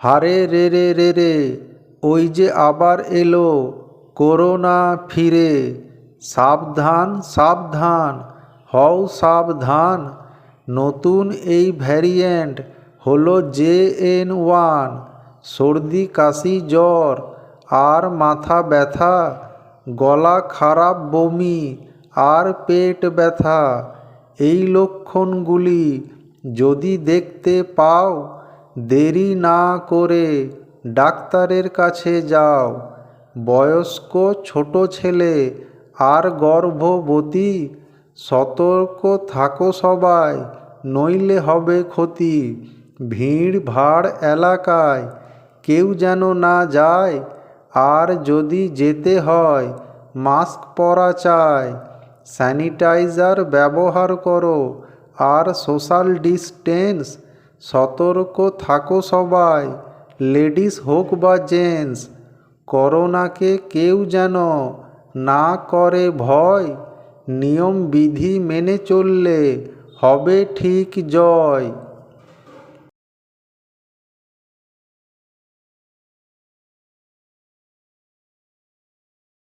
হারে রে রে রে রে, ওই যে আবার এলো, করোনা ফিরে। সাবধান সাবধান, হও সাবধান, নতুন এই ভ্যারিয়েন্ট হলো জে এন ওয়ান, সর্দি, কাশি, জ্বর, আর মাথা ব্যথা, গলা খারাপ, বমি, আর পেট ব্যথা। এই লক্ষণগুলি যদি দেখতে পাও দেরি না করে ডাক্তারের কাছে যাও। বয়স্ক ছোট ছেলে, আর গর্ভবতী, সতর্ক থাকো সবাই, নইলে হবে ক্ষতি। ভিড় ভাড় এলাকায়, কেউ যেন না যায়, আর যদি যেতে হয়, মাস্ক পরা চায় স্যানিটাইজার ব্যবহার করো, আর সোশ্যাল ডিস্টেন্স সতর্ক থাকো সবাই। লেডিস হোক বা জেন্টস, করোনাকে কেউ যেন না করে ভয়, নিয়ম বিধি মেনে চললে হবে ঠিক জয়।